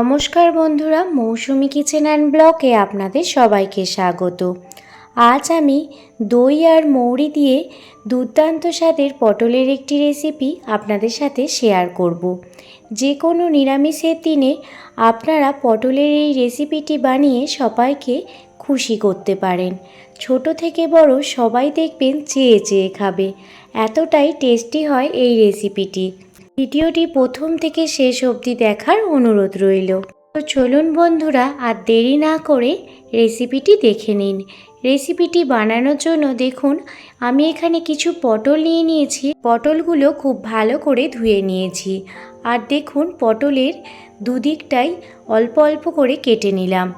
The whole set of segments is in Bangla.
নমস্কার বন্ধুরা, মৌসুমি কিচেন অ্যান্ড ব্লকে আপনাদের সবাইকে স্বাগত। আজ আমি দই আর মৌরি দিয়ে দুর্দান্ত স্বাদের পটলের একটি রেসিপি আপনাদের সাথে শেয়ার করব। যে কোনো নিরামিষের দিনে আপনারা পটলের এই রেসিপিটি বানিয়ে সবাইকে খুশি করতে পারেন। ছোট থেকে বড় সবাই দেখবেন চেয়ে চেয়ে খাবে। এতটাই টেস্টি হয় এই রেসিপিটি। ভিডিওটি প্রথম থেকে শেষ অবধি দেখার অনুরোধ রইল। তো চলুন বন্ধুরা, আর দেরি না করে রেসিপিটি দেখে নিন। রেসিপিটি বানানোর জন্য দেখুন, আমি এখানে কিছু পটল নিয়ে নিয়েছি। পটলগুলো খুব ভালো করে ধুয়ে নিয়েছি। আর দেখুন, পটলের দুদিকটাই অল্প অল্প করে কেটে নিলাম।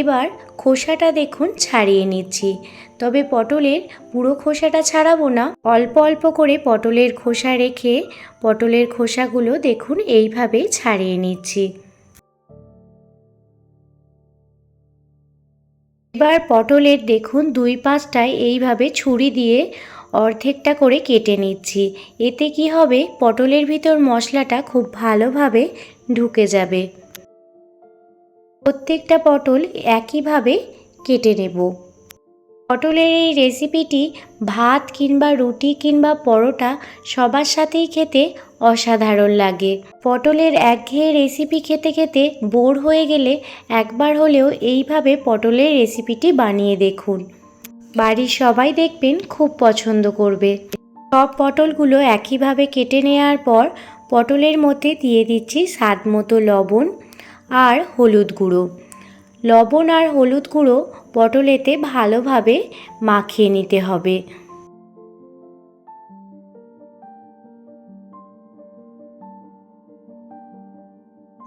এবার খোসাটা দেখুন ছাড়িয়ে নিচ্ছি। তবে পটলের পুরো খোসাটা ছাড়াবো না। অল্প অল্প করে পটলের খোসা রেখে পটলের খোসাগুলো দেখুন এইভাবে ছাড়িয়ে নিচ্ছি। এবার পটলের দেখুন দুই পাঁচটায় এইভাবে ছুরি দিয়ে অর্ধেকটা করে কেটে নিচ্ছি। এতে কি হবে? পটলের ভিতর মশলাটা খুব ভালোভাবে ঢুকে যাবে। প্রত্যেকটা পটল একইভাবে কেটে নেব। পটলের এই রেসিপিটি ভাত কিংবা রুটি কিংবা পরোটা সবার সাথেই খেতে অসাধারণ লাগে। পটলের একঘেয়ে রেসিপি খেতে খেতে বোর হয়ে গেলে একবার হলেও এইভাবে পটলের রেসিপিটি বানিয়ে দেখুন। বাড়ির সবাই দেখবেন খুব পছন্দ করবে। সব পটলগুলো একইভাবে কেটে নেওয়ার পর পটলের মধ্যে দিয়ে দিচ্ছি স্বাদ মতো লবণ আর হলুদ গুঁড়ো। লবণ আর হলুদ গুঁড়ো পটলেতে ভালোভাবে মাখিয়ে নিতে হবে।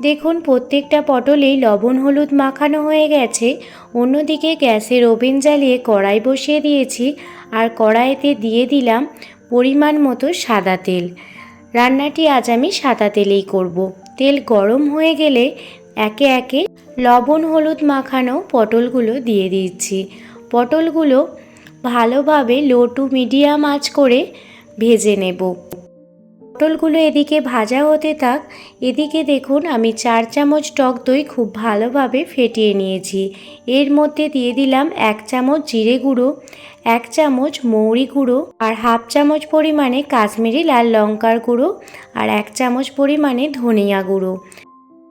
দেখুন, প্রত্যেকটা পটলেই লবণ হলুদ মাখানো হয়ে গেছে। অন্যদিকে গ্যাসের ওভেন জ্বালিয়ে কড়াই বসিয়ে দিয়েছি আর কড়াইতে দিয়ে দিলাম পরিমাণ মতো সাদা তেল। রান্নাটি আজ আমি সাদা তেলেই করব। তেল গরম হয়ে গেলে একে একে লবণ, হলুদ মাখানো পটলগুলো দিয়ে দিচ্ছি। পটলগুলো ভালোভাবে লো টু মিডিয়াম আঁচ করে ভেজে নেব। পটলগুলো এদিকে ভাজা হতে থাক, এদিকে দেখুন আমি চার চামচ টক দই খুব ভালোভাবে ফেটিয়ে নিয়েছি। এর মধ্যে দিয়ে দিলাম এক চামচ জিরে গুঁড়ো, এক চামচ মৌরি গুঁড়ো আর হাফ চামচ পরিমাণে কাশ্মীরি লাল লঙ্কার গুঁড়ো আর এক চামচ পরিমাণে ধনিয়া গুঁড়ো।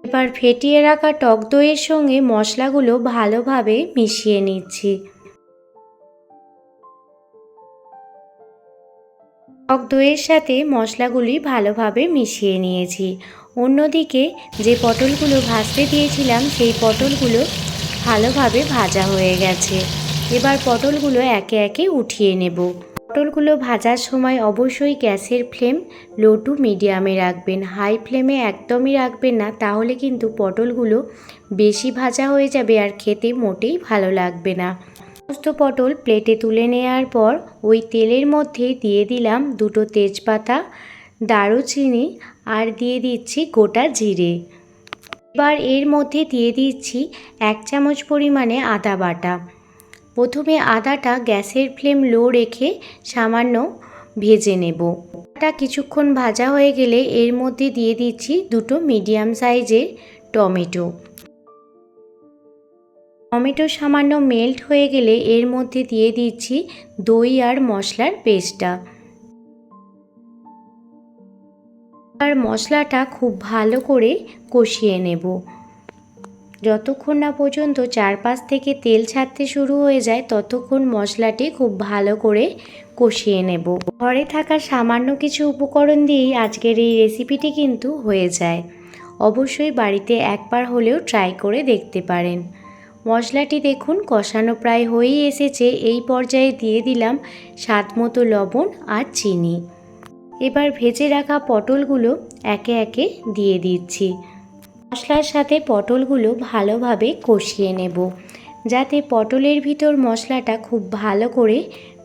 এবার ফেটিয়ে রাখা টক দইয়ের সঙ্গে মশলাগুলো ভালোভাবে মিশিয়ে নিচ্ছি। টক দইয়ের সাথে মশলাগুলি ভালোভাবে মিশিয়ে নিয়েছি। অন্যদিকে যে পটলগুলো ভাজতে দিয়েছিলাম, সেই পটলগুলো ভালোভাবে ভাজা হয়ে গেছে। এবার পটলগুলো একে একে উঠিয়ে নেব। পটলগুলো ভাজার সময় অবশ্যই গ্যাসের ফ্লেম লো টু মিডিয়ামে রাখবেন। হাই ফ্লেমে একদমই রাখবেন না, তাহলে কিন্তু পটলগুলো বেশি ভাজা হয়ে যাবে আর খেতে মোটেই ভালো লাগবে না। সমস্ত পটল প্লেটে তুলে নেওয়ার পর ওই তেলের মধ্যে দিয়ে দিলাম দুটো তেজপাতা, দারুচিনি আর দিয়ে দিচ্ছি গোটা জিরে। এবার এর মধ্যে দিয়ে দিচ্ছি এক চামচ পরিমাণে আদা বাটা। প্রথমে আদাটা গ্যাসের ফ্লেম লো রেখে সামান্য ভেজে নেব। আদাটা কিছুক্ষণ ভাজা হয়ে গেলে এর মধ্যে দিয়ে দিচ্ছি দুটো মিডিয়াম সাইজের টমেটো। টমেটো সামান্য মেল্ট হয়ে গেলে এর মধ্যে দিয়ে দিচ্ছি দই আর মশলার পেস্টটা। আর মশলাটা খুব ভালো করে কষিয়ে নেব। যতক্ষণ না পর্যন্ত চারপাশ থেকে তেল ছাড়তে শুরু হয়ে যায়, ততক্ষণ মশলাটি খুব ভালো করে কষিয়ে নেব। ঘরে থাকা সামান্য কিছু উপকরণ দিয়েই আজকের এই রেসিপিটি কিন্তু হয়ে যায়। অবশ্যই বাড়িতে একবার হলেও ট্রাই করে দেখতে পারেন। মশলাটি দেখুন, কষানো প্রায় হয়েই এসেছে। এই পর্যায়ে দিয়ে দিলাম স্বাদ মতো লবণ আর চিনি। এবার ভেজে রাখা পটলগুলো একে একে দিয়ে দিচ্ছি। মশলার সাথে পটলগুলো ভালোভাবে কষিয়ে নেব, যাতে পটলের ভিতর মশলাটা খুব ভালো করে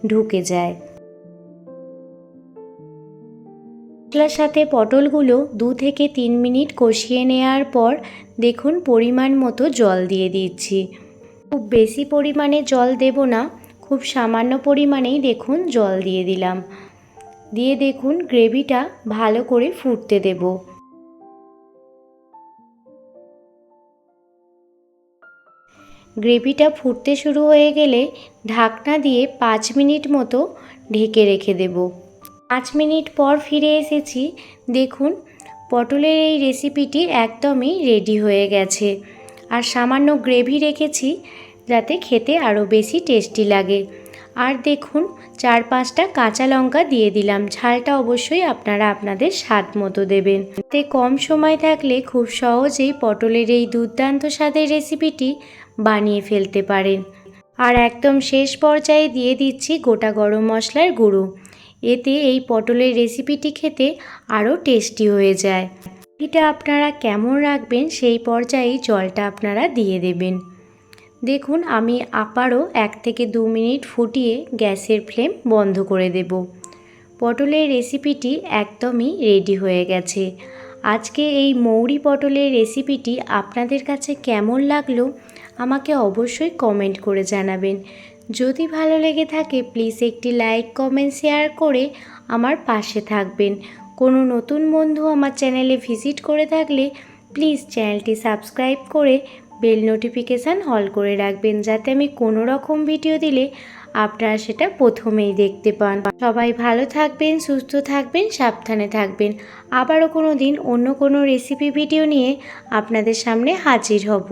ঢুকে যায়। মশলার সাথে পটলগুলো দু থেকে তিন মিনিট কষিয়ে নেওয়ার পর দেখুন পরিমাণ মতো জল দিয়ে দিচ্ছি। খুব বেশি পরিমাণে জল দেব না, খুব সামান্য পরিমাণেই দেখুন জল দিয়ে দিলাম। দিয়ে দেখুন গ্রেভিটা ভালো করে ফুটতে দেব। গ্রেভিটা ফুটতে শুরু হয়ে গেলে ঢাকনা দিয়ে পাঁচ মিনিট মতো ঢেকে রেখে দেব। পাঁচ মিনিট পর ফিরে এসেছি। দেখুন, পটলের এই রেসিপিটি একদমই রেডি হয়ে গেছে। আর সামান্য গ্রেভি রেখেছি যাতে খেতে আরও বেশি টেস্টি লাগে। আর দেখুন, চার পাঁচটা কাঁচা লঙ্কা দিয়ে দিলাম। ঝালটা অবশ্যই আপনারা আপনাদের স্বাদ মতো দেবেন। তে কম সময় থাকলে খুব সহজেই পটলের এই দুর্দান্ত স্বাদের রেসিপিটি বানিয়ে ফেলতে পারেন। আর একদম শেষ পর্যায়ে দিয়ে দিচ্ছি গোটা গরম মশলার গুঁড়ো। এতে এই পটলের রেসিপিটি খেতে আরও টেস্টি হয়ে যায়। এটা আপনারা কেমন রাখবেন সেই পর্যায়েই জলটা আপনারা দিয়ে দেবেন। দেখুন, আমি আবারও এক থেকে দু মিনিট ফুটিয়ে গ্যাসের ফ্লেম বন্ধ করে দেব। পটলের রেসিপিটি একদমই রেডি হয়ে গেছে। আজকে এই মৌরি পটলের রেসিপিটি আপনাদের কাছে কেমন লাগল, আমাকে অবশ্যই কমেন্ট করে জানাবেন। যদি ভালো লেগে থাকে, প্লিজ একটি লাইক, কমেন্ট, শেয়ার করে আমার পাশে থাকবেন। কোনো নতুন বন্ধু আমার চ্যানেলে ভিজিট করে থাকলে, প্লিজ চ্যানেলটি সাবস্ক্রাইব করে বেল নোটিফিকেশান হল করে রাখবেন যাতে আমি কোনো রকম ভিডিও দিলে আপনারা সেটা প্রথমেই দেখতে পান। সবাই ভালো থাকবেন, সুস্থ থাকবেন, সাবধানে থাকবেন। আবারও কোনো দিন অন্য কোনো রেসিপি ভিডিও নিয়ে আপনাদের সামনে হাজির হব।